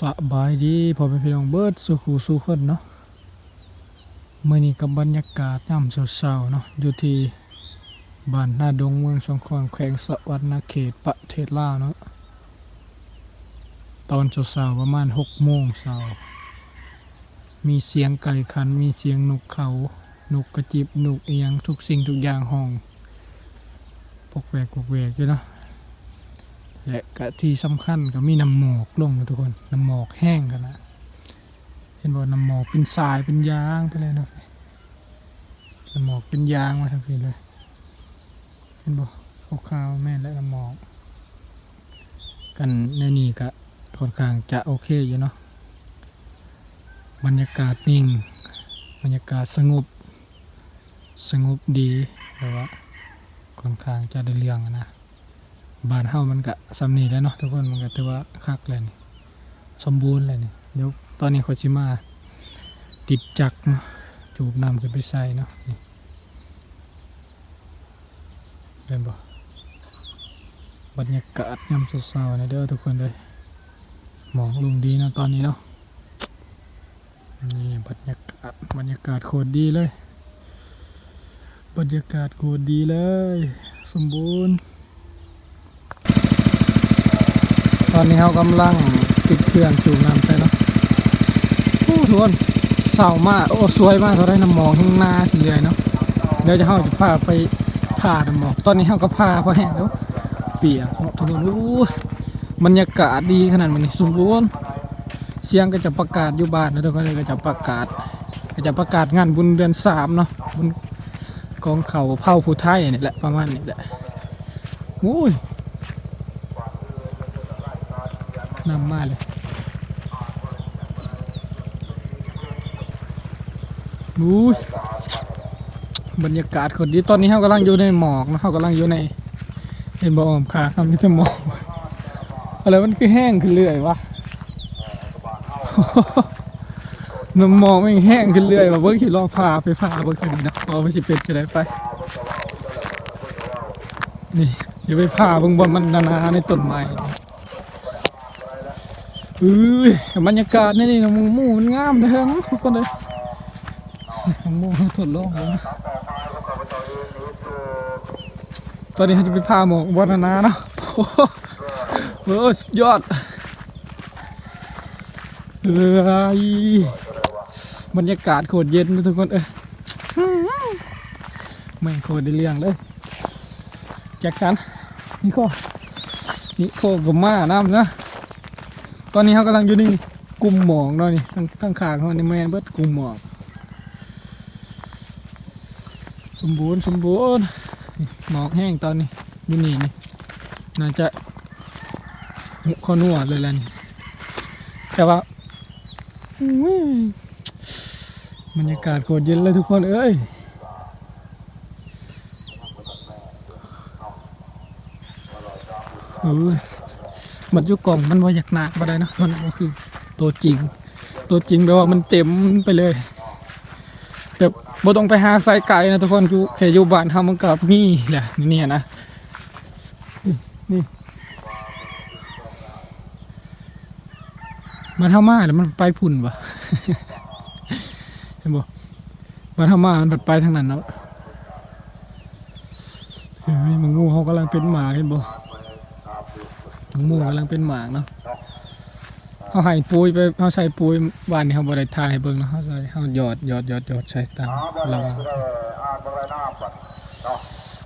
สบายดีพอเป็นพี่น้องเบิดสู่หูสู่คนเนาะมื่อนี้กับบรรยากาศย่ำเช้าๆเนาะอยู่ที่บ้านหน้าดงเมืองสงขลาแขวงสะวรรณเขตประเทศลาวเนาะตอนเช้าๆประมาณหกโมงเช้ามีเสียงไก่ขันมีเสียงนกเขานกกระจิบนกเอียงทุกสิ่งทุกอย่างห้องปกแวกปกแวกอยู่เนาะ และกะที่สำคัญก็มีน้ำหมอกลงนะทุกคนน้ำหมอกแห้งกันนะเห็นบอกน้ำหมอกเป็นทรายเป็นยางไปเลยเนาะน้ำหมอกเป็นยางมาทั้งทีเลยเห็นบอกขาวๆแม่และน้ำหมอก กันในนี่ก็ค่อนข้างจะโอเคอยู่เนาะบรรยากาศนิ่ง บรรยากาศสงบ สงบดีแต่ว่าค่อนข้างจะได้เรื่องนะ บ้านเฮามันก็สำนีแล้วเนาะทุกคนมันก็ถือว่าคักแล้วนี่สมบูรณ์แล้วนี่เดี๋ยวตอนนี้เขาจิมา ติดจักรเนาะจูบน้ำขึ้นไปใส่เนาะนี่เป็นบ่บรรยากาศยามเช้าๆนะเด้อทุกคนเลยหมองลงดีนะตอนนี้เนาะนี่บรรยากาศบรรยากาศโคตรดีเลย บรรยากาศโคตรดีเลย สมบูรณ์ ต อนนี้เขากำลังติดเครื่องจูบน้ำใช่เนาะโอ้ทุกคนเศร้ามากโอ้สวยมากเขาได้น้ำหมอกข้างหน้าทีเดียวเนาะเดี๋ยวจะเขาจะพาไปผ่าน้ำหมอกตอนนี้เขาก็พาเพราะแห้งแล้วเปียกเนาะทุกคนโอ้ยบรรยากาศดีขนาดนี้สมบูรณ์เสียงก็จะประกาศอยู่บ้านนะทุกคนเลยก็จะประกาศ ก็จะประกาศงานบุญเดือนสามเนาะบุญกองเขาเผ่าผู้ไทยนี่แหละประมาณนี้แหละโอ้ย นำมาเลยอุ้บรรยากาศคนดีตอนนี้เขากำลังอยู่ในหมอกนะเขากำลังอยู่ในเห็นบอมค่ะทำมีแต่หมอกอะไรมันคือแห้งขึ้นเรื่อยวะน้ำหมอกไม่งแห้งขึ้นเรื่อยว่ะเบิ้งขี่รอพาไปพาเบิ้งกันนะเอไปสิเป็ดจะได้ไป นี่อย่าไปพาเบิ้งบนมันนานาในต้นไม้ เอ้ยบรรยากาศนี่นี่นะมูมูมันงามเด้อทุกคนเลยมูทดลงเลยนะตอนนี้เขาจะไปพาหมอกบอนนาเนาะโอ้โหเออสุดยอดเอ้ยบรรยากาศโคตรเย็นทุกคนเอ้ยไม่งโคตรได้เรื่องเลยแจ็คสันนี่โคนี่โคกับมาน้ำนะ ตอนนี้เขากำลังอยู่นี่กลุ่มหมอกเนาะนี่ข้างข้างขาเขานี่แมนเบิดกลุ่มหมอกสมบูรณ์สมบูรณ์หมอกแห้งตอนนี้อยู่นี่นี่น่าจะหุข้อนัวเลยแหละนี่แต่ว่าบรรยากาศโคตรเย็นเลยทุกคนเอ้ยเออ มันยู่กล่องมันว่าอยากหนักมาได้นะมันก็คือตัวจริง ตัวจริงแปลว่ามันเต็มไปเลยแบบบ่ต้องไปหาไซไก่นะทุกคนอยู่แค่อยู่บ้านทำมันกับนี่แหละนี่นะนี่มันเท่ามาแล้วมันไปพุ่นวะเห็นบ่มันเท่ามามันไปทางนั้นเนาะเฮ้ยมันงูเขากำลังเป็นหมาเห็นบ่อง หมูกำลังเป็นหมากเนาะเขาให้ปุ๋ยไปเขาใส่ปุ๋ยบ้านนี้เขาบริทายเบิ่งเนาะเขาใส่เขาหยอดหยอดหยอดหยอดใส่ตามระวัง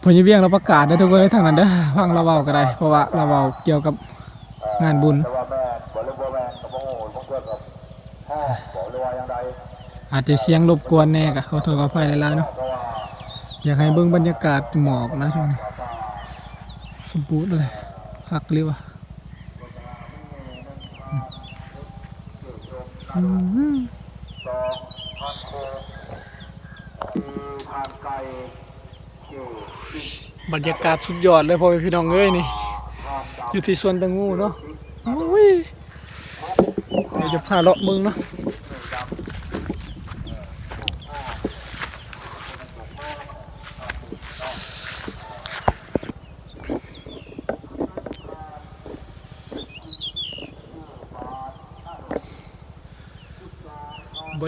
พญเวียงเราประกาศได้ทุกคนทางนั้นเด้อฟังเราเว้าก็ได้ เพราะว่าเราเว้าเกี่ยวกับงานบุญอาจจะเสียงรบกวนแน่กะเขอโทษขออภัยลายๆเนาะอยากให้เบิ่งบรรยากาศหมอกนะช่วงนี้สมบูรณ์เลยพักเลยว่ สอืมบรรยากาศสุดยอดเลยพ่อพี่น้องเอ้ยนี่ อยู่ที่สวนตะงูเนาะอุ้ยเดี๋ยวจะพาเลาะมึงเนาะ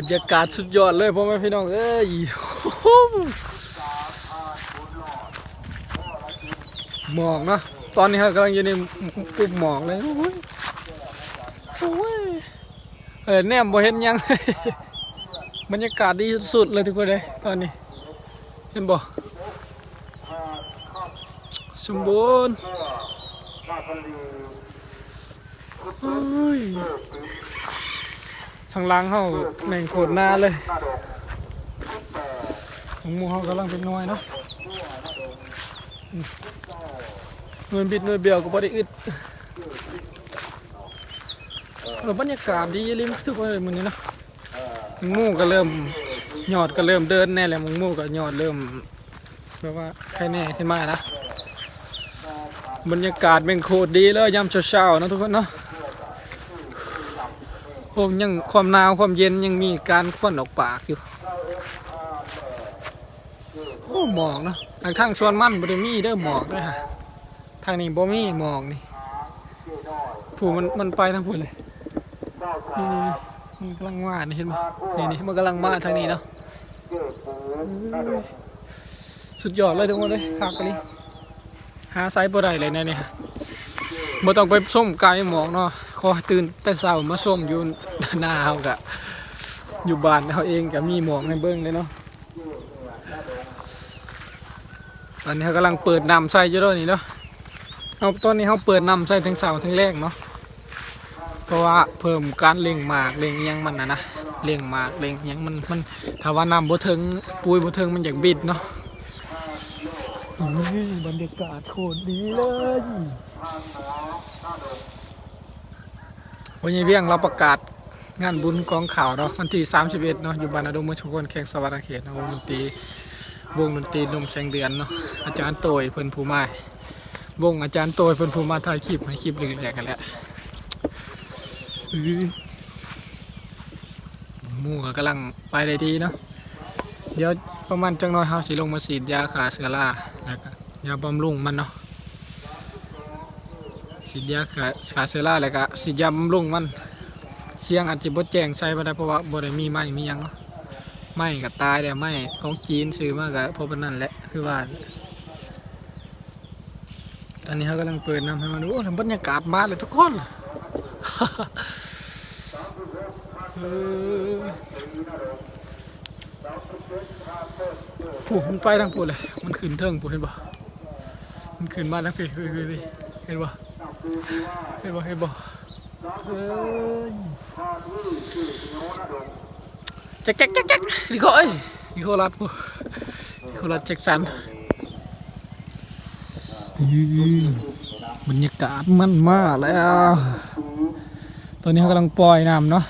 รรยากาศสุดยอดเลยพ่อแม่พี่น้องเอ้ยโอ้โหมอกนะตอนนี้เรากำลังอยู่ในกลุ่มหมอกเลยโอ้ยโอ้ยเออแนมบ่เห็นยังบรรยากาศดีสุดๆเลยทุกคนเลยตอนนี้ เห็นบ่สมบูรณ์ โอ้งลังเขาแม่งโคตรหน้าเลยของหมูเขากำลังเป็นน้อยเนาะหน่วยบิดหน่วยเบียวก็บ่ได้อึดแล้วบรรยากาศดีเลยทุกคนเลยมื้อนี้เนาะหมูก็เริ่มหยอดก็เริ่มเดินแน่แล้วหมูก็หยอดเริ่มแบบว่าใครแน่ขึ้นมานะบรรยากาศแม่งโคตรดีเลยยามเช้าๆเนาะทุกคนเนาะ โอ้ยังความหนาวความเย็นยังมีการควนออกปากอยู่ โอ้หมอกเนาะทางทางสวนมันบ่ได้มีเด้อหมอกด้วยฮะทางนี้บ่มีหมอกนี่ผู้มันมันไปทางพุ่นเลยนี่นี่มันกำลังมานี่เห็นบ่นี่นี่มันกำลังมาทางนี้เนาะสุดยอดเลยทุกคนเลยคักอันนี้หาไซส์บ่ได้เลยเนะเนี่ยบ่ต้องไปส้มไกลหมอกเนาะ ขอตื่นแต่เช้ามาส้มอยู่หน้าเฮากะอยู่บ้านเฮาเองก็มีหมอกในเบิ่งเลยเนาะตอนนี้เขากำลังเปิดน้ำใส่อยู่ด้วยนี่เนาะเอาตอนนี้เขาเปิดน้ำใส่ทั้งเสาทั้งแรกเนาะเพราะว่าเพิ่มการเล่งหมากเล่งอิหยังมันนะนะเล่งหมากเล่งอิหยังมันมันถ้าว่าน้ำบ่ถึงปุยบ่ถึงมันอยากบิดเนาะโอ้ยบรรยากาศโคตรดีเลย วันนี้เวียงเราประกาศงานบุญกองข่าวเนาะวันที่ 31เนาะอยู่บ้านอดมเมืองชงคนแข่งสวัสดิ์เขตนะวงดนตรีวงดนตรีนุ่มแสงเดือนเนาะอาจารย์โตยเพิ่นผู้มาวงอาจารย์โตยเพิ่นผู้มาถ่ายคลิปให้คลิปแรกๆกันแหละมู่ก็กำลังไปได้ดีเนาะเดี๋ยวประมาณจังน้อยเฮาสิลงมาฉีดยาขาเสือราแล้วก็ยาบำรุงมันเนาะ ฉีดยาขาขาเซล่าแล้วก็ฉียาบำรุงมันเสียงอาจจะบ่แจงใส่บ่ได้เพราะว่าบ่ได้มีไม้มียังเนาะไม้ก็ตายแล้วไม้ของจีนซื้อมาก็เพราะปานนั้นแหละคือว่า ตอนนี้เขากำลังเปิดน้ำให้มันดูโอ้บรรยากาศมาเลยทุกคนผู้มันไปทางผู้เลยมันขึ้นเทิงผู้เห็นบ่มันขึ้นมาทางพี่คือคือพี่เห็นบ่ เห็นบ่เห็นบ่เฮ้ยแจ็คแจ็คแจ็คแจ็คนี่เขาเอ้ยนี่เขารัดบ่นี่เขารัดแจ็คสันยืนบรรยากาศมันมากแล้ว ตอนนี้เขากำลังปล่อยน้ำเนาะ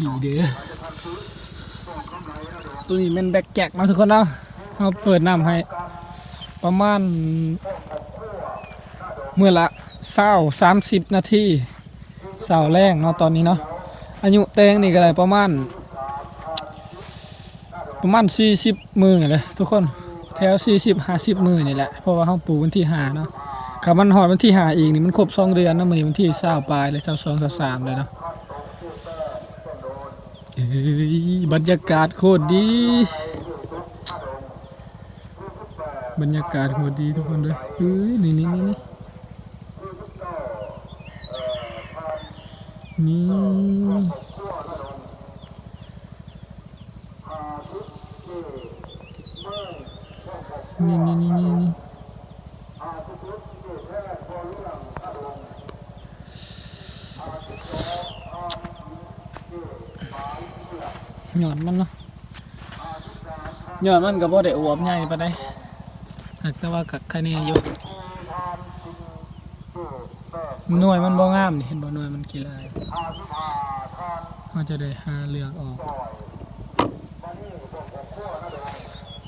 ดีเด้อตัวนี้เป็นแบ็คแจ็คมาทุกคนเนาะเขาเปิดน้ำให้ ประมาณเมื่อละเศร้าสามสิบนาทีเสาแรกเนาะตอนนี้เนาะอายุเตงนี่ก็ได้ประมาณ ประมาณสี่สิบมือเลยทุกคนแถวสี่สิบห้าสิบมือนี่แหละเพราะว่าเขาปลูกวันที่หาเนาะขับมันหอดวันที่หาอีกนี่มันครบสองเดือนนาะมันนี้วันที่เศร้าปลายเลยเศร้าสองเศร้าสามเลยเนาะบรรยากาศโคตรดี บรรยากาศโหดดีทุกคนเลยเฮ้ยนี่นี่นี่นี่นี่นี่นี่นี่นี่นี่หยอดมันเนาะหยอดมันก็บ่ได้อวบใหญ่ปานใด หากแต่ว่ากับคะแนนอยู่หน่วยมันบ่งามนี่เห็นบ่หน่วยมันกี่ลายเราจะได้หาเลือกออก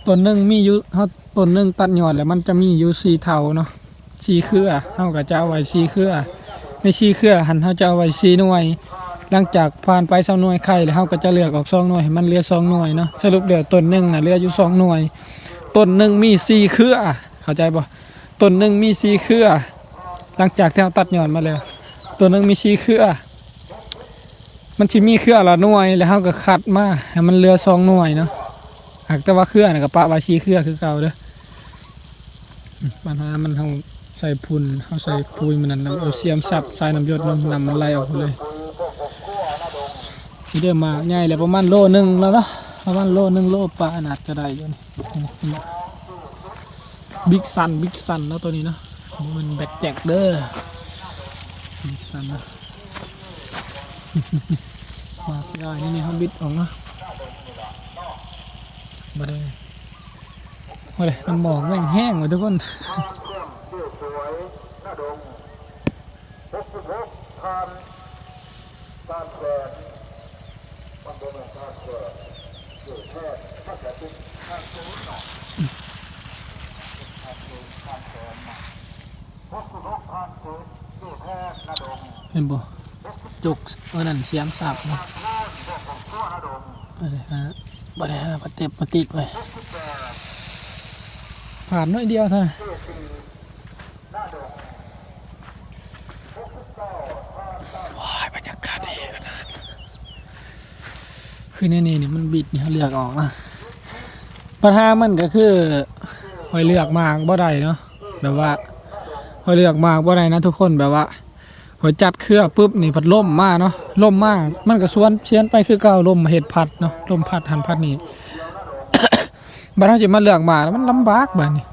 ต้นหนึ่งมีอยู่เฮาต้นหนึ่งตัดยอดแล้วมันจะมีอยู่สีเท่าเนาะสีเครือเฮาก็จะเอาไว้สีเครือในสีเครือหันเฮาจะเอาไว้สีหน่วย หลังจากผ่านไปสองหน่วยไข่แล้วเฮาก็จะเลือกออกสองหน่วยให้มันเหลือสองหน่วยเนาะสรุปเดี๋ยวต้นหนึ่งน่ะเหลืออยู่สองหน่วย ต้นหนึ่งมีสี่เครือเข้าใจบ่ต้นหนึ่งมีสี่เครือ หลังจากที่เราตัดหย่อดมาแล้วต้นหนึ่งมีสี่เครือ มันสิมีเครือละหน่วยแล้วเฮาก็คัดมาให้มันเหลือสองหน่วยเนาะหากแต่ว่าเครือน่ะก็ปะไว้ชีเครือคือเก่าเด้อปัญหามันเฮาใส่พุนเฮาใส่ปุ๋ยมันนั่นเอาเสียมสับใส่น้ำยดน้ำน้ำมันไหลออกหมดเลยนี่เด้อมาใหญ่แล้วประมาณโลหนึงแล้วเนาะประมาณโลหนึงโลปลาน่าจะได้อยู่นี่ บิ๊กซันบิ๊กซันนะตัวนี้นะมันแบกแจกเด้อบิ๊กซันนะมาได้นี่นี่เขาบิดออกมาบ่ได้บ่ได้น้ำหมอกแม่งแห้งหมดทุกคนเเห็นบ่จุกเออนั่นเสียมสับนะอะไรฮะบ่ได้ฮะปะเต็บมาติดไว้ผ่านน้อยเดียวเท่านั้นว้ายบรรยากาศดีขนาดคือในนี่นี่มันบิดเนี่เขาเลือกออกนะ ปัญหามันก็คือคอยเลือกมากบ่ได้เนาะแบบว่าคอยเลือกมากบ่ได้นะทุกคนแบบว่าพอยจัดเครือปุ๊บนี่พัดล่มมาเนาะล่มมามันก็สวนเชียนไปคือเก่าลมเห็ดพัดเนาะลมพัดหันพัดนี่บัดเฮาสิมาเลือกมาแล้วมันลำบากบัดนี้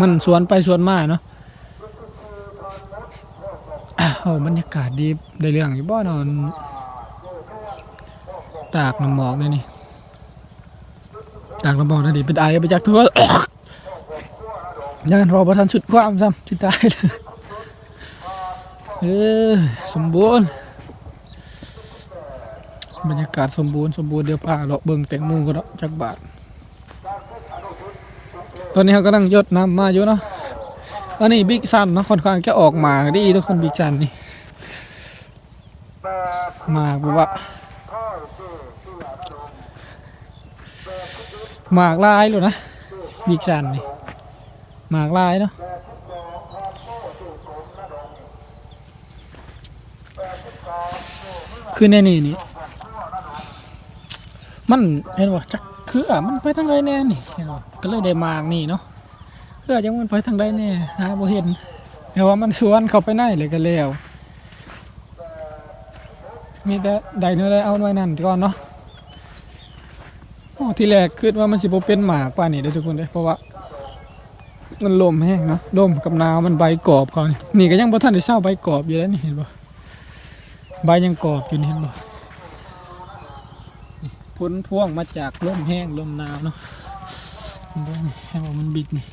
มันสวนไปสวนมาเนาะโอ้บรรยากาศดีได้เรื่องอยู่บ่นอน ตากน้ำหมอกเลยนี่ ตากน้ำหมอกนั่นดิเป็นไอไปจากทั่วย่านรอประทันชุดความซ้ำที่ตายเลยเออสมบูรณ์บรรยากาศสมบูรณ์สมบูรณ์เดี๋ยวพาเลาะเบิ่งแตงโมก็เนาะจักบาทตอนนี้เขากำลังยดน้ำมาอยู่เนาะอันนี้บิ๊กซันนะค่อนข้างจะออกมาดีทุกคนบิ๊กซันนี่มาแบบว่า หมากลายเลยนะบิกซันนี่หมากลายเนาะคือในนี่นี่มันเห็นว่าจักคืออะมันไปทางใดแน่นี่เห็นว่าก็เลยได้มากนี่เนาะเพื่อจังมันไปทางใดแน่หาบ่เห็นแต่ว่ามันสวนเข้าไปในเลยก็แล้วมีแต่ใดเนื้อใดเอาหน่วยนั่นก่อนเนาะ ที่แรกคิดว่ามันสิบเป็นหมากป่านนี้เด้อทุกคนเด้อเพราะว่า มันลมแห้งเนาะลมกับหนาวมันใบกรอบเขานี่นี่ก็ยังบ่ทันได้เศร้าใบกรอบอยู่แล้วนี่เห็นบ่ใบยังกรอบอยู่นี่เห็นบ่พ้นพ่วงมาจากลมแห้งลมหนาวเนาะนบ่นี่ให้ว่มันบิดนี่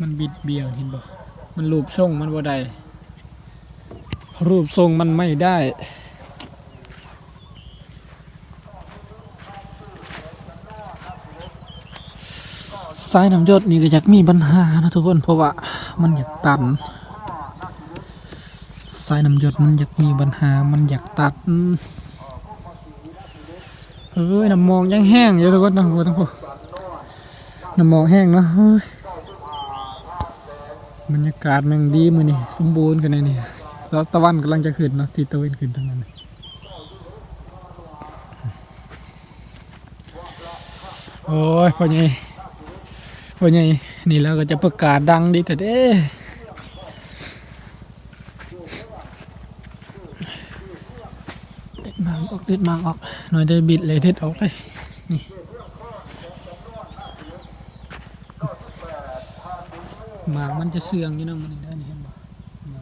มันบิดเบี้ยวเห็นบ่มันรูปทรงมันบ่ได้รูปทรงมันไม่ได้ สายน้ำยศนี่ก็อยากมีปัญหานะทุกคนเพราะว่ามันอยากตันสายน้ำยดมันอยากมีปัญหามันอยากตัดเฮ้ยน้ำมองยังแห้งอยู่ทุกคนนะทุกคนน้ำมองแห้งเนาะเฮ้ยบรรยากาศแมันดีมือนี่สมบูรณ์กันเลยนี่แล้วตะวันกำลังจะขึ้นเนาะที่ตะวันขึ้นทางนั้นโอ้ยพ่อใหญ่ พ่อใหญ่นี่แล้วก็จะประกาศดังดีแต่เด้เด็ดมากออกเด็ดมากออกหน่อยได้บิดเลยเด็ดออกเลยนี่หมากมันจะเสื่องอยู่นะมันได้นี่เห็นบ่หม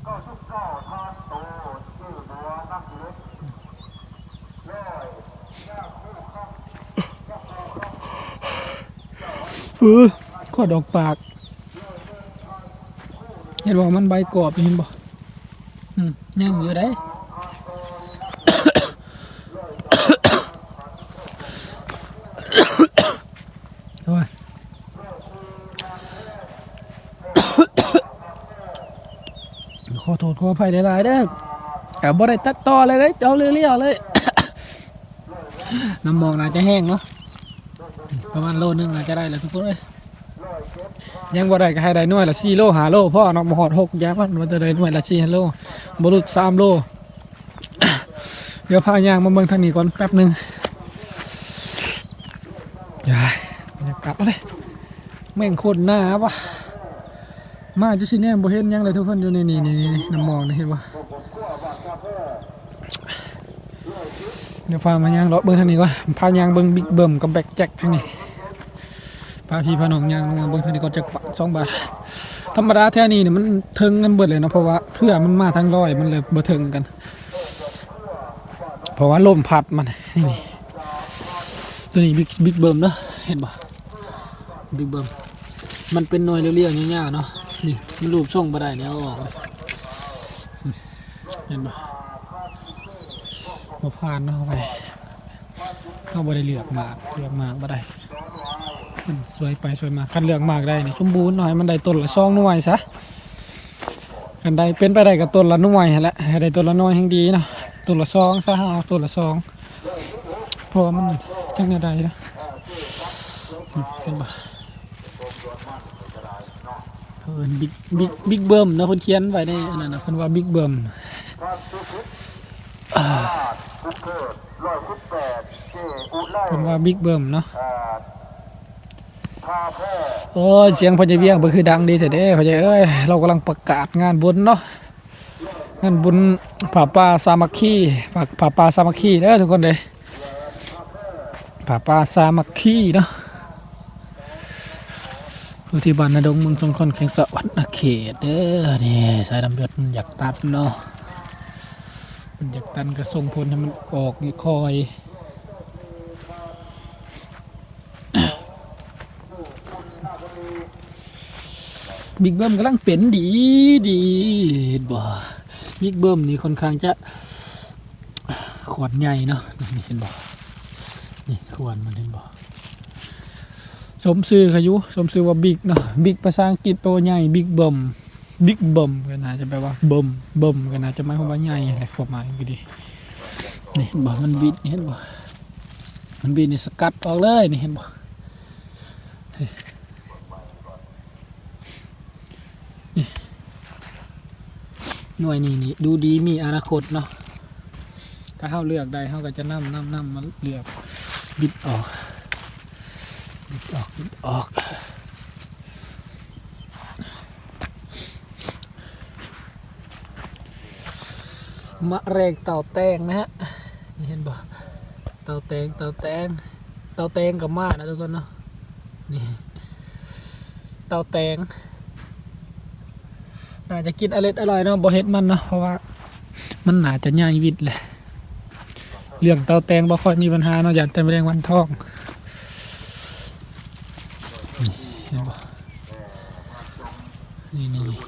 เออ อดอกปาก เห็นบ่มันใบกรอบเห็นบ่อืมยังอยู่ได้โอ้ยขอโทษขออภัยหลายๆเด้อแอบบ่ได้ตัดต่อเลยเลยเอาเรียวๆเลยน้ำมอกน่าจะแห้งเนาะประมาณโลนึงน่าจะได้แล้วทุกคนเลย ยังบ่ได้ก็ให้ได้หน่วยละ4โล5โลพ่อเนาะบ่ฮอด6ยามันมันจะได้หน่วยละ4โลบ่หลุด3โลเดี๋ยวพายางมาเบิ่งทางนี้ก่อนแป๊บหนึงยายบรรยากาศอะไรแม่งโคตรหน้าวะมาจะสิแน่บ่เห็นหยังเลยทุกคนอยู่ในนี่นี่นี่น้ำมอกนี่เห็นบ่เดี๋ยวพามายางเลาะเบิ่งทางนี้ก่อนพายางเบิ่งบิ๊กเบิ่มกับแบ็คแจ็คทางนี้ พาพี่พาน้องยางลงมาเบิ่งทางนี้ก่อนจักบาทสองบาทธรรมดาแท่นี้เนี่ยมันเทิงกันเบิดเลยเนาะเพราะว่าเครือมันมาทั้งร้อยมันเลยบ่เทิงกัน เพราะว่าลมพัดมันนี่นี่ตัวนี้บิ๊กบิ๊กเบิร์มเนาะเห็นปะบิ๊กเบิร์มมันเป็นหน่วยเรียวๆยาวๆเนาะนี่มันรูปทรงบ่ได้เนี่ยเออกเลยเห็นปะมาผ่านเนาะเข้าไปเข้าบ่ได้เลือกมากเลือกมากบ่ได้ มันสวยไปสวยมาคันเลือกมากได้นี่สมบูรณ์หน่อยมันได้ต้นละซองหน่วยซะกันได้เป็นไปได้กับต้นละหน่วยแหละให้ได้ต้นละหน่วยแห่งดีเนาะต้นละซองซะเอาต้นละซองเพราะมันจังแนวใดนะเป็นบ่เพิ่นบิ๊กบิ๊กบิ๊กเบิ่มนะเพิ่นเขียนไว้ในอันนั้นนะเพิ่นว่าบิ๊กเบิ่มเกิดร้อยคุกแปดเจอุไลเพิ่นว่าบิ๊กเบิ่มเนาะ โอ้ยเสียงพญเวียงบ่คือดังดีแท้เด้พญเอ้ยเรากำลังประกาศงานบุญเนาะงานบุญป่าป่าสามัคคีป่าป่าป่าสามัคคีเด้อทุกคนเด้ป่าป่าสามัคคีเนาะอยู่ที่บ้านนาดงมืองชงคอนแข่งสวัสดิ์เขตเด้อนี่สายดำยศมันอยากตัดเนาะมันอยากตันกระส่งผลให้มันออกนี่คอย บิ๊กเบิ้มกำลังเป็นดีดีเห็นบ่บิ๊กเบิ้มนี่ค่อนข้างจะขวดใหญ่เนาะนี่เห็นบ่นี่ขวดมันเห็นบ่สมซื้อขายุสมซื้อว่าบิ๊กเนาะบิ๊กภาษาอังกฤษแปลว่าใหญ่บิ๊กเบิ้มบิ๊กเบิ้มก็น่าจะแปลว่าเบิ้มเบิ้มก็น่าจะหมายความว่าใหญ่แหละความหมายก็ดีนี่เห็นบ่มันบิดเห็นบ่มันบิดนี่สกัดออกเลยนี่เห็นบ่ หน่วยนี้นี่ดูดีมีอนาคตเนาะถ้าเข้าเลือกได้เขาก็จะนำนำนำมมาเลือกบิดออกบิดออกบิดออกมะเร็งเต่าแตงนะฮะนี่เห็นบ่เต่าแตงเต่าแตงเต่าแตงกับมานะทุกคนเนาะนี่เต่าแตง น่าจะกินอร่อยอร่อยเนาะบ่เฮ็ดมันเนาะเพราะว่า มันน่าจะย่ายวิตแหละเรื่องเตาแตงบ่ค่อยมีปัญหาเนาะอย่างแต่แมลงวันทองนี่นบ่นี่นี่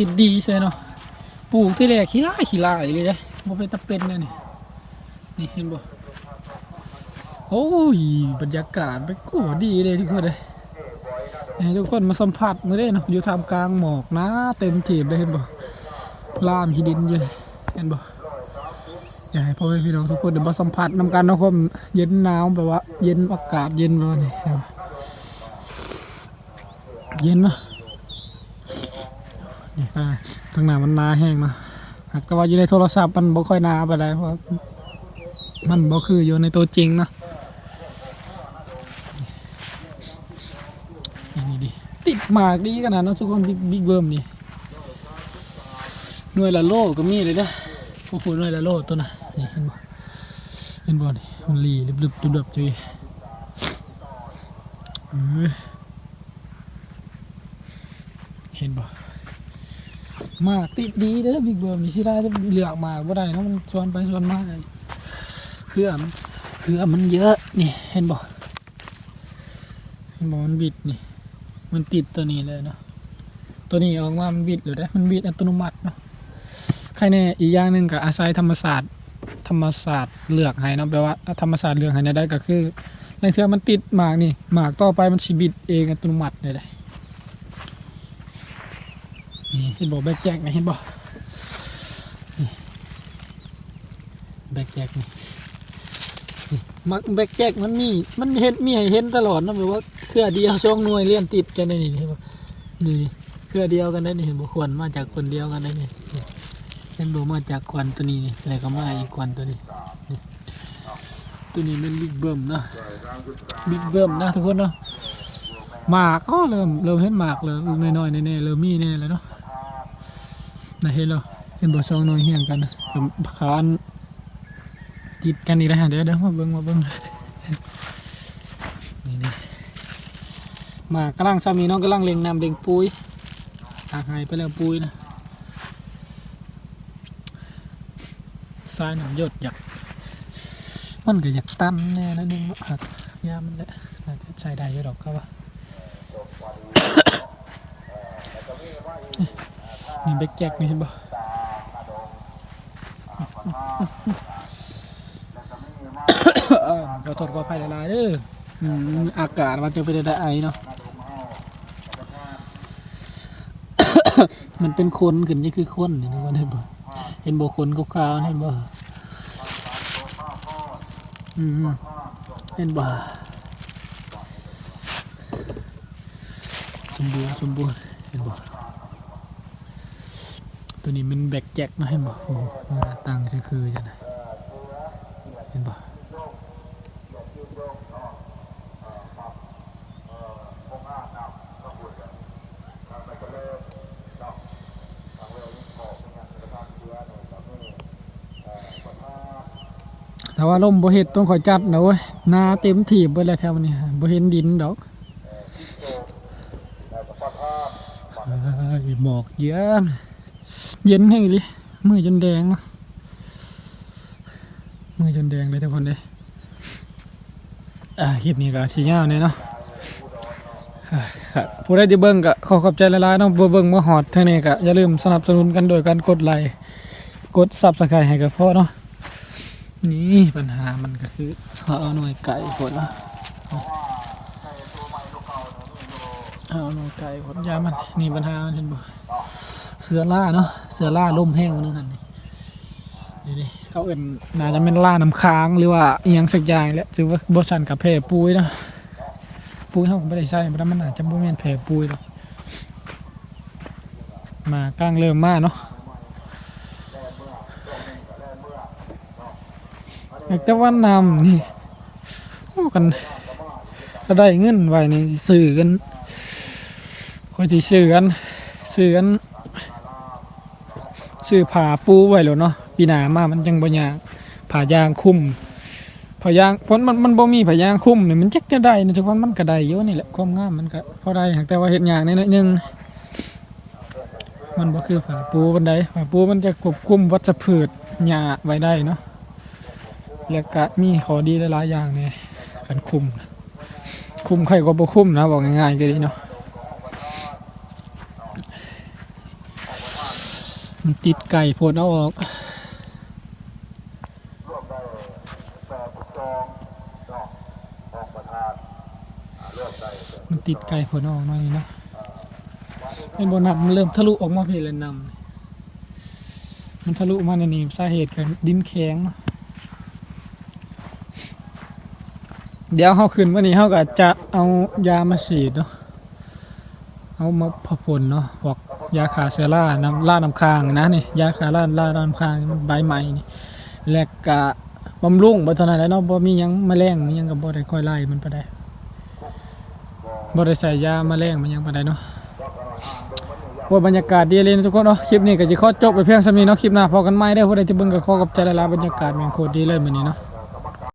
ติดดีใช่เนาะปลูกที่แรกขี้ร้ายขี้ร้ายเลยเด้บ่เป็นตะเป็นเลยนี่นี่เห็นบ่โอ้ยบรรยากาศไปกูดีเลยทุกคนเลยทุกคนมาสัมผัสมือได้เนาะอยู่ท่ามกลางหมอกนะเต็มทีบเลยเห็นบ่ลามขี้ดินอยู่เลยเห็นบ่อยากให้พ่อแม่พี่น้องทุกคนได้มาสัมผัสนำกันนะความเย็นหนาวแบบว่า เย็นอากาศเย็นแบบนี้เห็นบ่เย็นเนาะ นี่ตาทางหน้ามันนาแห้งเนาะหากแต่ว่าอยู่ในโทรศัพท์มันบ่ค่อยนาไปได้เพราะมันบ่คืออยู่ในตัวจริงเนาะนี่ดิติดหมากดีขนาดเนาะทุกคนบิ๊กบิ๊กเบิ้มนี่หน่วยละโลก็มีเลยเด้อโอ้โหหน่วยละโลตัวน่ะนี่เห็นบ่เห็นบ่นี่มันลีลึบๆดุบๆจุยเอ้ยเห็นบ่ มากติดดีเด้อบิ๊กเบิร์มนี่สิได้เลือกมาบ่ได้เนาะมันชวนไปชวนมาเลยเครือมเครือมันเยอะนี่เห็นบ่เห็นบ่มันบิดนี่ มันติดตัวนี้เลยเนาะตัวนี้ออกมามันบิดอยู่ได้มันบิดอัตโนมัติเนาะใครแน่อีกอย่างหนึ่งก็อาศัยธรรมศาสตร์ ธรรมศาสตร์เลือกให้เนาะแปลว่าธรรมศาสตร์เลือกให้ได้ก็คือในเทือมันติดหมากนี่หมากต่อไปมันสิบิดเองอัตโนมัติเลย เด้นี่บอกแบกแจ็คไหมเห็นบอกนี่จ็คนี่มักแบกแจ็คมันมีมันเห็นมีให้เห็นตลอดนะแบบว่าเครือเดียวช่องหน่วยเลี่ยนติดกันได้นี่เห็นบ่นี่เครือเดียวกันได้นี่เห็นบ่ควรมาจากคนเดียวกันได้นี่นี่เห็นบ่มาจากควันตัวนี้นี่แล้วก็มาอีกควันตัวนี้ตัวนี้มันบิ๊กเบิ้มเนาะบิ๊กเบิ้มนะทุกคนเนาะหมากก็เริ่มเริ่มเห็นหมากเลยน้อยๆแน่ๆเริ่มมีแน่แล้วเนาะ น่ะเห็นแล้วเห็นบ่ช่องน่วยเฮียงกันนะกับขานติดกันอีกแล้วฮะเดี๋ยวเดี๋ยวมาเบิ้งมาเบิ้งนี่นี่มากำลังสามีน้องกำลังเล็งนำเล็งปุยหากหายไปแล้วปุยนะสายหนำหยดอยากมันก็อยากตันแน่นะนึงหักยามันแหละอาจจะใช้ได้อยี่ดอกครับว่า นี่เบกแจ็คนี่เห็นบ่เออขอโทษขออภัยหลายๆเด้ออากาศมันจะเป็นได้ไอเนาะ มันเป็นคนขึ้นนี่คือคนนี่นะว่าเห็นบ่เห็นบ่คนขาวๆนี่เห็นบ่อืมเห็นบ่สมบูรณ์สมบูรณ์เห็นบ่ ตัวนี้มันแบกแจ็คเนาะเห็นบ่โอ้โหหน้าตั้งจะคือจังไดเห็นบ่ถ้าว่าลมบ่เฮ็ดต้องคอยจัดนะเว้ยนาเต็มถีบเบิดแล้วแถวนี้บ่เห็นดินดอกเอ้ยหมอกเย็น เย็นแห้งเลยมือจนแดงเนาะมือจนแดงเลยทุกคนเด้อ่าคลิปนี้ก็สิยาวแน่เนาะครับผู้ใดที่เบิ่งก็ขอขอบใจหลายๆเนาะบ่เบิ่งมาฮอดเท่านี้ก็อย่าลืมสนับสนุนกันโดยการกดไลค์กด Subscribe ให้กับพ่อเนาะนี่ปัญหามันก็คือเอาหน่วยไก่ผลเอาหน่วยไก่ผลยามันนี่ปัญหามันเห็นบ่ สือล่าเนาะเสือล่าล่มแห้งนึงหันนี่นี่นี่เขาเอ็นน่าจะเป็นล่าน้ำค้างหรือว่าอหยังสักอย่างแหละถือว่าบชันกับแพร่ปุยเนาะปุยเขาไม่ได้ใช่เพราะมันอาจจะบ่แม่นแพร่ปุยหรอกมากลางเริ่มมาเนาะอยากจะว่านำนี่กันก็ได้เงินไว้นี่ซื้อกันคอยที่ซื้อกันซื้อกัน ซื้อผ้าปูไว้แล้วเนาะปีหน้ามามันจังบ่ยากผ้ายางคุ้มผ้ายางเพราะมันมันบ่มีผ้ายางคุ้มนี่มันจักจะได้นะทุกคนมันก็ได้อยู่นี่แหละความงามมันก็พอได้แต่ว่าเฮ็ดยากนิดนึงมันบ่คือผ้าปูปานใดผ้าปูมันจะควบคุมวัชพืชหญ้าไว้ได้เนาะแล้วก็มีขอดีหลายๆอย่างเนี่ยกันคุมคุมใครก็บ่คุมนะบอกง่ายๆก็ดีเนาะมัน ติดไก่โพดเอาออกมันติดไก่โพดออกหน่อยนะเป็นโบนัสมันเริ่มทะลุออกมาพี่เลยนำมันทะลุมาในนี้สาเหตุคือดินแข็งเดี๋ยวเขาขึ้นวันนี้เขาก็จะเอายามาฉีดเนาะเอามาผพลเนาะบอก ยาขาเสือล่าน้ำล่าน้ำค้างนะนี่ยาขาล่าล่าน้ำค้างใบใหม่นี่และกะบำรุงบ่เท่านั้นแหล้วเนาะบ่มีหยังแมลงมีหยังก็บ่ได้ค่อยไล่มันไปานใดบ่ได้ใส่ยาแมลงมันหยังไปานใดเนาะว่าบรรยากาศดีเลยนะทุกคนเนาะคลิปนี้ก็สิขอจบไปเพียงส่านี้เนาะคลิปหน้าพอกันใหม่เด้อผู้ใดที่เบิ่งก็ขอขอบใจหลายบรรยากาศแม่งโคตรดีเลยมื้อนี้เนาะ